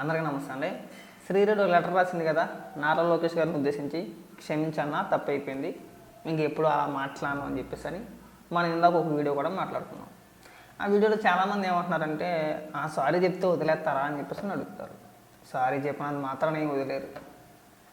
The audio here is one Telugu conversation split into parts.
అందరికీ నమస్తే అండి. శ్రీరెడ్డి ఒక లెటర్ రాసింది కదా నారా లోకేష్ గారిని ఉద్దేశించి క్షమించన్నా తప్పు అయిపోయింది ఇంక ఎప్పుడు అలా మాట్లాడను అని చెప్పేసి అని మనం ఇందాక ఒక వీడియో కూడా మాట్లాడుకున్నాం. ఆ వీడియోలో చాలామంది ఏమంటున్నారంటే ఆ సారీ చెప్తే వదిలేస్తారా? అని చెప్పేసి అని అడుగుతారు. సారీ చెప్పినంత మాత్రం ఏం వదిలేరు.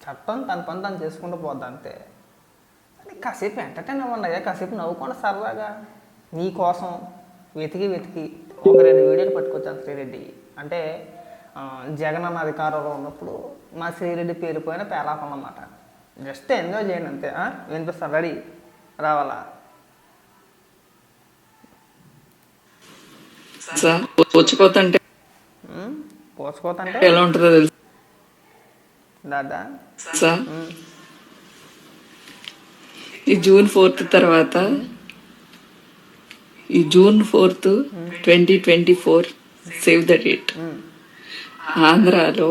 చట్టం తన పని తను చేసుకుంటూ పోద్ది అంతే. కాసేపు ఎంటర్టైన్ అవ్వండి అయ్యా కాసేపు నవ్వుకోండి సరదాగా. నీ కోసం వెతికి వెతికి ఒక రెండు వీడియోలు పట్టుకొచ్చాను శ్రీరెడ్డి అంటే జగన్ అన్న అధికారంలో ఉన్నప్పుడు మా శ్రీరెడ్డి పేరుపోయిన పేలాపం అన్నమాట జస్ట్ ఎంజాయ్ చేయండి అంతే? వినిపిస్తాను రెడీ? రావాలా? ఉమ్, పోసుకోతంటే ఎలా ఉంటుందో తెలుసు. దాదా? ఈ జూన్ ఫోర్త్ తర్వాత ఈ June fourth twenty twenty four save the date. ఆంధ్రాలో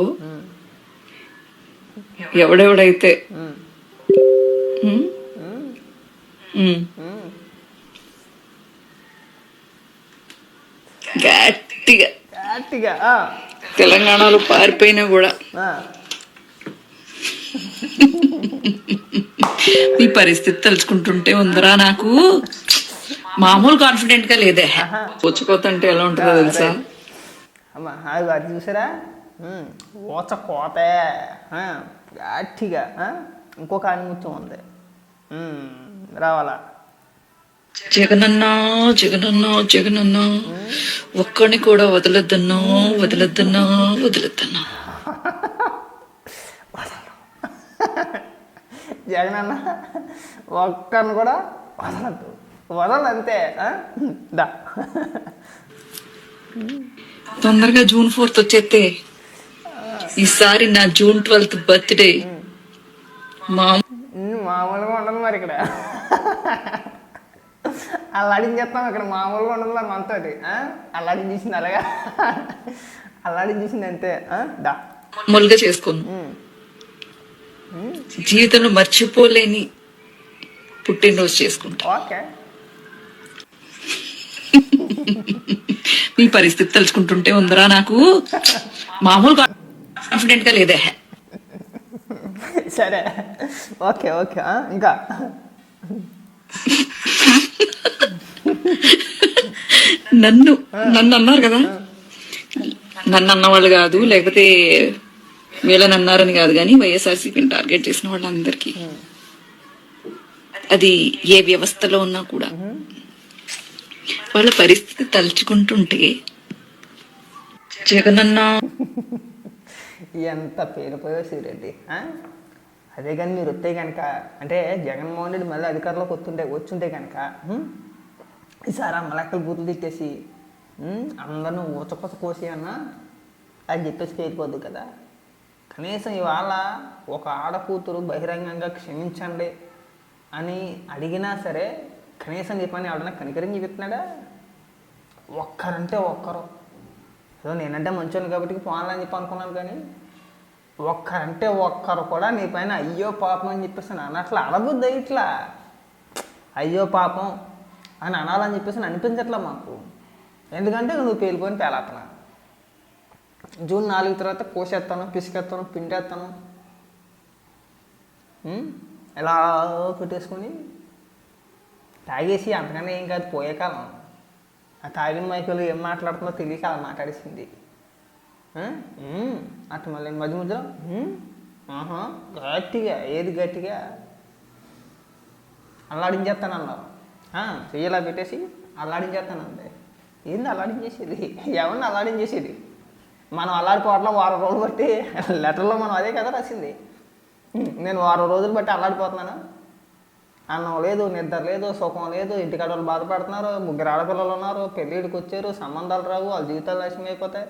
ఎవడెవడైతే గట్టిగా గట్టిగా తెలంగాణలో పారిపోయినా కూడా. ఈ పరిస్థితి తలుచుకుంటుంటే ఉందరా నాకు. మామూలు కాన్ఫిడెంట్గా లేదే. వచ్చిపోతుంటే ఎలా ఉంటుందో తెలుసా? అమ్మ అది అది చూసారా? ఊచ కోతే ఆ, గట్టిగా ఇంకొక ఆనిముత్యం ఉంది. రావాలా? జగనన్నా జగనన్నా జగనన్నా ఒక్కడిని కూడా వదలొద్దన్నా వదలొద్దన్నా వదలొద్దన్నా. జగన్ అన్న ఒక్కను కూడా వదలద్దు. వదలదు అంతే ఆ? దా. తొందరగా జూన్ ఫోర్త్ వచ్చేస్తే ఈసారి నా జూన్ ట్వెల్త్ బర్త్డే. మామూలుగా ఉండదు మరి ఇక్కడ. అల్లాడించేస్తాం ఇక్కడ మామూలుగా ఉండదు మరి మనతోటి. ఆ? అల్లాడించేసింది అలాగా? అల్లాడించేసింది అంతే. ఆ? దా. మామూలుగా చేసుకుంది జీవితంలో మర్చిపోలేని పుట్టినరోజు చేసుకుంటా. ఓకే. ఈ పరిస్థితి తలుచుకుంటుంటే ఉందరా నాకు. మామూలు కాన్ఫిడెంట్గా లేదే. సరే. Okay okay? ఇంకా. నన్ను నన్ను అన్నారు కదా. నన్ను అన్నవాళ్ళు కాదు లేకపోతే వీళ్ళని అన్నారని కాదు కానీ వైఎస్ఆర్సీపీని టార్గెట్ చేసిన వాళ్ళందరికీ. అది ఏ వ్యవస్థలో ఉన్నా కూడా. వాళ్ళ పరిస్థితి తలుచుకుంటుంటే జగనన్న ఎంత పేరుపోయో శ్రీరెడ్డి అదే కానీ మీరు వస్తే కనుక అంటే జగన్మోహన్ రెడ్డి మళ్ళీ అధికారంలోకి వస్తుంటే వచ్చుంటే కనుక ఈసారి అమ్మ లెక్కలు బూతులు తిట్టేసి హ్మ్? అందరిని ఊచకొస కోసి అన్న అని చెప్పేసి పేరుకోద్దు కదా కనీసం ఇవాళ ఒక ఆడకూతురు బహిరంగంగా క్షమించండి అని అడిగినా సరే కనీసం నీ పని ఎవడన్నా కనికరం చూపిస్తున్నాడా ఒక్కరంటే ఒక్కరు. ఏదో నేనంటే మంచోని కాబట్టి పోనాలని చెప్పి అనుకున్నాను కానీ ఒక్కరంటే ఒక్కరు కూడా నీ పైన అయ్యో పాపం అని చెప్పేసి అని అట్లా అడగద్దు ఇట్లా. అయ్యో పాపం అని అనాలని చెప్పేసి అని అనిపించట్లా మాకు. ఎందుకంటే నువ్వు పేలిపోయిన పేలాతన. జూన్ నాలుగు తర్వాత కోసేస్తాను పిసికేస్తాను పిండేస్తాను. ఇలా పెట్టేసుకొని తాగేసి అంతకన్నా ఏం కాదు పోయే కాలం. ఆ తాగిన మైకులు ఏం మాట్లాడుతుందో తెలియక అలా మాట్లాడేసింది. అట్ట అటు మళ్ళీ మధ్య మధ్యలో ఆహా గట్టిగా ఏది గట్టిగా? అల్లాడించేస్తాను అన్నారు ఆ, పెట్టేసి అల్లాడించేస్తాను అంది ఏంది అల్లాడించేసేది? ఎవరిని అల్లాడించేసేది? మనం అల్లాడిపోవట్లో వారం రోజులు బట్టి లెటర్లో మనం అదే కదా రాసింది. నేను వారం రోజులు బట్టి అల్లాడిపోతున్నాను. అన్నం లేదు నిద్ర లేదు సుఖం లేదు ఇంటికాడ వాళ్ళు బాధపడుతున్నారు ముగ్గురు ఆడపిల్లలు ఉన్నారు పెళ్ళిడికి వచ్చారు సంబంధాలు రావు వాళ్ళ జీవితాలు నాశనం అయిపోతాయి.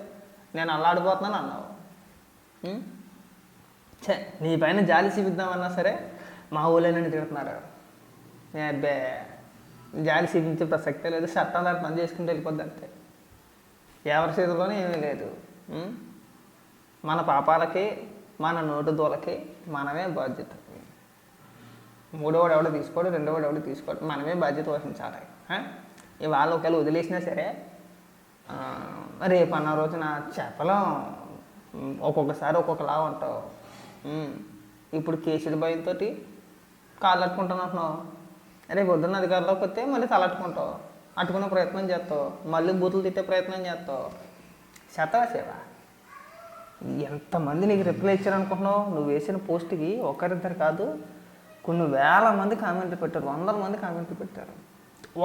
నేను అల్లాడిపోతున్నాను అన్నావు. చే నీ పైన జాలి చూపిద్దామన్నా సరే మా ఊళ్ళోనని తిడుతున్నారు. అబ్బే జాలి చూపించే ప్రసక్తే లేదు చట్టం దాన్ని పని చేసుకుంటూ వెళ్ళిపోద్ది అంతే. ఎవరి చేతిలోనే ఏమీ లేదు. మన పాపాలకి మన నోటు దూలకి మనమే బాధ్యత. మూడోవాడు ఎవడో తీసుకోడు రెండోవాడు ఎవడో తీసుకోడు. మనమే బాధ్యత వహించాలి. ఆ? ఇవాళ ఒకవేళ వదిలేసినా సరే రేపు అన్న రోజున చెప్పలేం. ఒక్కొక్కసారి ఒక్కొక్కలా ఉంటావు. ఇప్పుడు కేసుల భయంతో కాళ్ళు అట్టుకుంటానంటున్నావు రేపు పొద్దున్న అధికారంలోకి వస్తే మళ్ళీ తలట్టుకుంటావు అట్టుకునే ప్రయత్నం చేస్తావు. మళ్ళీ బూతులు తిట్టే ప్రయత్నం చేస్తావు. శతవా సేవ ఎంతమంది నీకు రిప్లై ఇచ్చారనుకుంటున్నావు? నువ్వు వేసిన పోస్ట్కి ఒకరిద్దరు కాదు కొన్ని వేల మంది కామెంట్లు పెట్టారు వందల మంది కామెంట్లు పెట్టారు.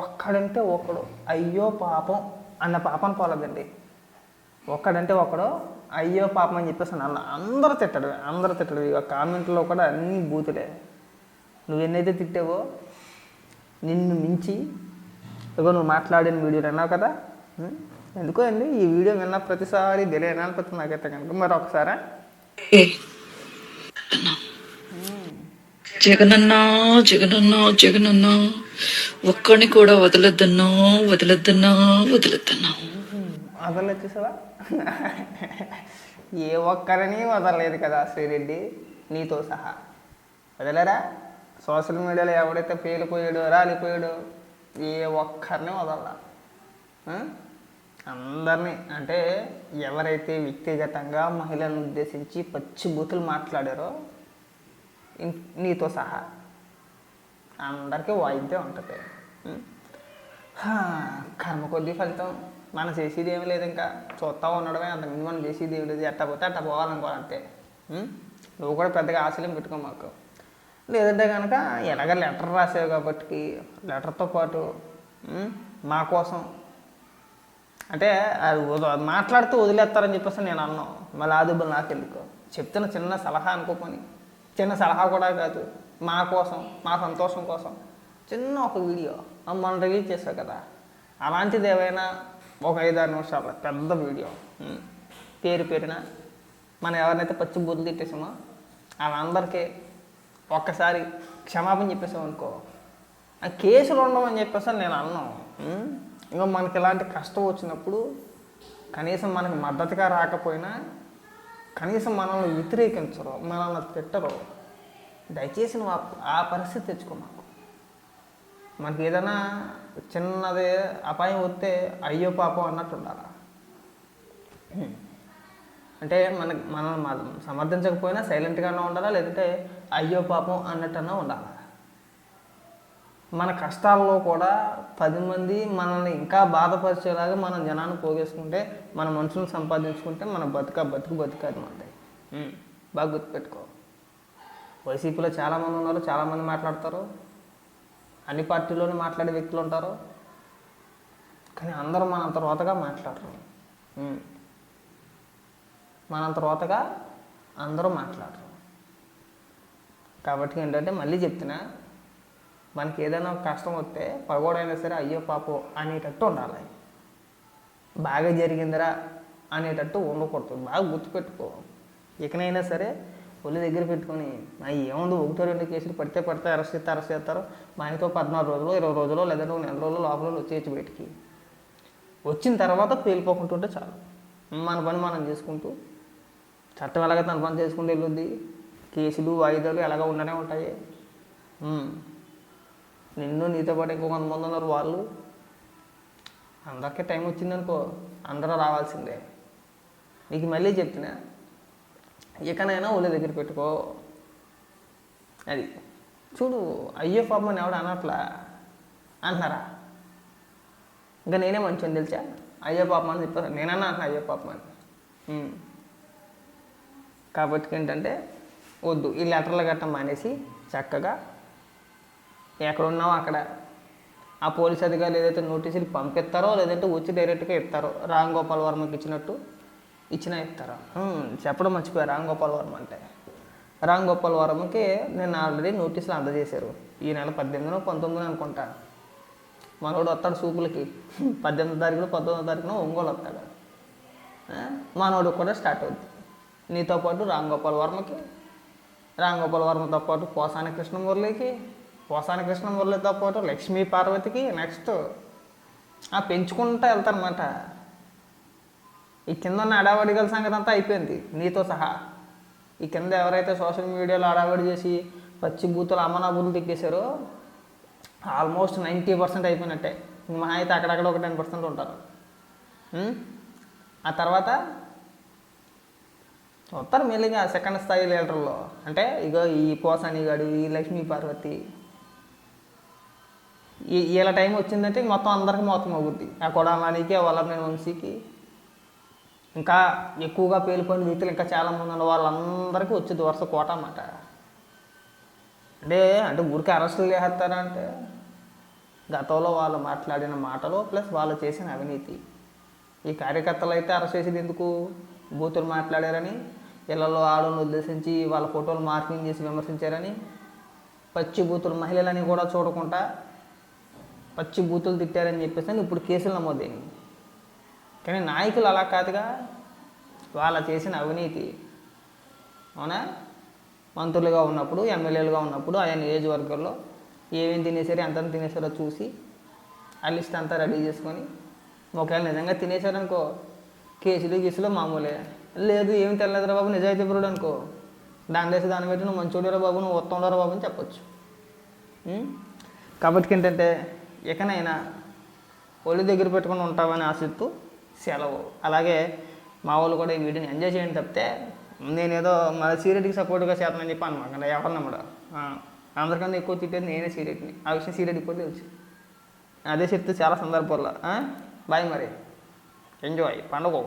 ఒక్కడంటే ఒకడు అయ్యో పాపం అన్న పాపం పోలేదండి. ఒక్కడంటే ఒకడు అయ్యో పాపం అని చెప్పేసి అన్న అందరూ తిట్టడు అందరూ తిట్టడు. ఇక కామెంట్లో కూడా అన్ని బూతులే. నువ్వు ఎన్నైతే తిట్టావో నిన్ను మించి ఇగో నువ్వు మాట్లాడిన వీడియో అన్నావు కదా ఎందుకో అండి ఈ వీడియో విన్న ప్రతిసారి తెలియనాలి ప్రతి నాకైతే కనుక. మరి ఒకసారా? జగనన్నా జగనన్నా జగనన్నా ఒక్కడిని కూడా వదలద్దన్నా వదలద్దన్నా వదలద్దన్నా. వదలలేదు చూసావా ఏ ఒక్కరిని వదలలేదు కదా శ్రీరెడ్డి నీతో సహా. వదలరా? సోషల్ మీడియాలో ఎవడైతే పేలిపోయాడో రాలిపోయాడో ఏ ఒక్కరిని వదలరా? అందరినీ అంటే ఎవరైతే వ్యక్తిగతంగా మహిళలను ఉద్దేశించి పచ్చి బూతులు మాట్లాడారో నీతో సహా. అందరికీ వాయిద్యం ఉంటుంది. కర్మ కొద్ది ఫలితం. మనం చేసేది ఏమి లేదు ఇంకా. చూస్తా ఉండడమే అంతకుముందు మనం చేసేది ఏమి లేదు. ఎట్ట పోతే అట్ట పోవాలనుకోవాలి నువ్వు కూడా పెద్దగా ఆశలేం పెట్టుకో మాకు. లేదంటే కనుక ఎలాగ లెటర్ రాసావు కాబట్టి లెటర్తో పాటు మా కోసం. అంటే అది మాట్లాడుతూ వదిలేస్తారని చెప్పేసి నేను అన్నాను. మళ్ళీ ఆదుబుల్ నాకు ఎందుకో చెప్తున్న చిన్న సలహా అనుకోకొని చిన్న సలహా కూడా కాదు. మా కోసం మా సంతోషం కోసం. చిన్న ఒక వీడియో మనం రిలీజ్ చేసావు కదా. అలాంటిది ఏవైనా ఒక ఐదారు నిమిషాల పెద్ద వీడియో. పేరు పేరున మనం ఎవరినైతే పచ్చి బుద్ధి తిట్టేసామో వాళ్ళందరికీ ఒక్కసారి క్షమాపణ చెప్పేసాం అనుకో. ఆ కేసులు ఉండమని చెప్పేసి నేను అన్నాను. ఇంకా మనకి ఇలాంటి కష్టం వచ్చినప్పుడు కనీసం మనకి మద్దతుగా రాకపోయినా కనీసం మనల్ని వ్యతిరేకించరు మనల్ని తిట్టరు. దయచేసి నువ్వు ఆ- పరిస్థితి తెచ్చుకో మాకు. మనకి ఏదైనా చిన్నది అపాయం వస్తే అయ్యో పాపం అన్నట్టు ఉండాలి? అంటే మనకి మనల్ని మనం సమర్థించకపోయినా సైలెంట్గానే ఉండాలా? లేదంటే అయ్యో పాపం అన్నట్టన్నా ఉండాలి? మన కష్టాల్లో కూడా పది మంది మనల్ని ఇంకా బాధపరిచేలాగా మనం జనాన్ని పోగేసుకుంటే మన మనుషులను సంపాదించుకుంటే మన బతుక బతుకు బతుకు అనమాట బాగా గుర్తుపెట్టుకో. వైసీపీలో చాలామంది ఉన్నారు చాలామంది మాట్లాడతారు. అన్ని పార్టీలోనే మాట్లాడే వ్యక్తులు ఉంటారు. కానీ అందరూ మనంత రోతగా మాట్లాడరు. ఉం. మనంత రోతగా అందరూ మాట్లాడరు. కాబట్టి ఏంటంటే మళ్ళీ చెప్తున్నా మనకి ఏదైనా కష్టం వస్తే పగోడైనా సరే అయ్యో పాపో అనేటట్టు ఉండాలి. బాగా జరిగిందిరా అనేటట్టు ఉండకూడదు. బాగా గుర్తుపెట్టుకో. ఇకనైనా సరే ఒళ్ళు దగ్గర పెట్టుకొని ఏముంది? ఒకటో రెండు కేసులు పడితే పడితే అరెస్ట్ చేస్తే అరెస్ట్ చేస్తారు. మనతో పద్నాలుగు రోజులు ఇరవై రోజులు లేదంటే ఒక నెల రోజులు లోపల వచ్చేయచ్చు బయటికి. వచ్చిన తర్వాత పేలిపోకుంటుంటే చాలు. మన పని మనం చేసుకుంటూ చట్టం ఎలాగ తన పని చేసుకుంటూ వెళ్ళింది కేసులు వాయిదాలు ఎలాగ ఉండనే ఉంటాయి. నిన్ను నీతో పాటు ఇంకో కొంతమంది ఉన్నారు వాళ్ళు. అందరికీ టైం వచ్చిందనుకో అందరూ రావాల్సిందే. నీకు మళ్ళీ చెప్తున్నా ఇకనైనా ఒళ్ళ దగ్గర పెట్టుకో. అది చూడు అయ్యో పాపని అని ఎవడు అనట్లా? అంటున్నారా? ఇంకా నేనే మంచిని తెలుసా? అయ్యో పాపం అని చెప్పాను నేనన్నా అంటున్నా అయ్యో పాపం అని. కాబట్టి ఏంటంటే వద్దు. ఈ లెటర్లు గట్ట మానేసి చక్కగా ఎక్కడున్నావు అక్కడ. ఆ పోలీస్ అధికారులు ఏదైతే నోటీసులు పంపిస్తారో లేదంటే వచ్చి డైరెక్ట్గా ఇస్తారో రామ్ గోపాల్ వర్మకి ఇచ్చినట్టు ఇచ్చినా ఇస్తారా చెప్పడం మర్చిపోయా రామ్ గోపాల్ వర్మ అంటే. రామ్ గోపాల్ వర్మకి నేను ఆల్రెడీ నోటీసులు అందజేశారు. ఈ నెల పద్దెనిమిదినో పంతొమ్మిదినో అనుకుంటా. మనోడు వస్తాడు సూపులకి పద్దెనిమిది తారీఖున పంతొమ్మిదో తారీఖున ఒంగోలు వస్తాడు. మనోడు కూడా స్టార్ట్ అవుద్ది. నీతో పాటు రామ్ గోపాల్ వర్మకి రామ్ గోపాల్ వర్మతో పాటు పోసాని కృష్ణమురళికి పోసాని కృష్ణమురళితో పాటు లక్ష్మీ పార్వతికి నెక్స్ట్ ఆ పెంచుకుంటా వెళ్తారనమాట ఈ కింద ఉన్న అడావడిగల సంగతి అంతా అయిపోయింది. నీతో సహా. ఈ కింద ఎవరైతే సోషల్ మీడియాలో అడావడి చేసి పచ్చి బూతులు అమ్మనాబులు తిప్పేశారో ఆల్మోస్ట్ నైంటీ పర్సెంట్ అయిపోయినట్టే. మహా అయితే అక్కడక్కడ ఒక టెన్ పర్సెంట్ ఉంటారు. ఆ తర్వాత వస్తారు మెల్లిగా సెకండ్ స్థాయి లీడర్లో అంటే ఇగో ఈ పోసాని గాడు ఈ లక్ష్మీ పార్వతి ఇలా వీళ్ళ టైం వచ్చిందంటే మొత్తం అందరికీ మొత్తం అవుద్ది ఆ కొడమానికి ఆ వల్లభనేని వంశీకి ఇంకా ఎక్కువగా పేలిపోయిన వ్యక్తులు ఇంకా చాలామంది ఉన్న వాళ్ళందరికీ వచ్చేది వరుస కోట అన్నమాట. అంటే అంటే ఊరికి అరెస్టులు చేస్తారంటే గతంలో వాళ్ళు మాట్లాడిన మాటలు ప్లస్ వాళ్ళు చేసిన అవినీతి. ఈ కార్యకర్తలు అయితే అరెస్ట్ చేసేది ఎందుకు? బూతులు మాట్లాడారని ఇళ్ళలో ఆడలను ఉద్దేశించి వాళ్ళ ఫోటోలు మార్కింగ్ చేసి విమర్శించారని పచ్చి బూతులు మహిళలని కూడా చూడకుండా పచ్చి బూతులు తిట్టారని చెప్పేసి ఇప్పుడు కేసులు నమోదైంది కానీ నాయకులు అలా కాదుగా. వాళ్ళ చేసిన అవినీతి. అవునా? మంత్రులుగా ఉన్నప్పుడు ఎమ్మెల్యేలుగా ఉన్నప్పుడు ఆయా నియోజకవర్గాల్లో ఏమేమి తినేసారో ఎంత తినేసారో చూసి ఆ లిస్ట్ అంతా రెడీ చేసుకొని ఒకవేళ నిజంగా తినేసారనుకో కేసులు గీసులు మామూలే. లేదు ఏమి తెల్లదురా బాబు నిజాయితీ పురుడు అనుకో. దాని వేసి దాన్ని పెట్టి నువ్వు మంచోడురా బాబు నువ్వు ఉత్తమురా బాబు అని చెప్పొచ్చు. కాబట్టి ఏంటంటే ఇకనైనా ఒళ్ళు దగ్గర పెట్టుకుని ఉంటామని ఆశిస్తూ సెలవు. అలాగే మా వాళ్ళు కూడా ఈ వీడియోని ఎంజాయ్ చేయండి తప్పితే నేనేదో మా సీరియట్కి సపోర్ట్గా చేస్తానని చెప్పి అనమాట ఎవరు నమ్మడు. అందరికన్నా ఎక్కువ తిట్టేది నేనే సీరియట్ని ఆ విషయం సీరియట్ ఇప్పుడు తెలుసు అదే చెప్తే చాలా సందర్భాల్లో. బాయ్ మరి. ఎంజాయ్. పండుగ.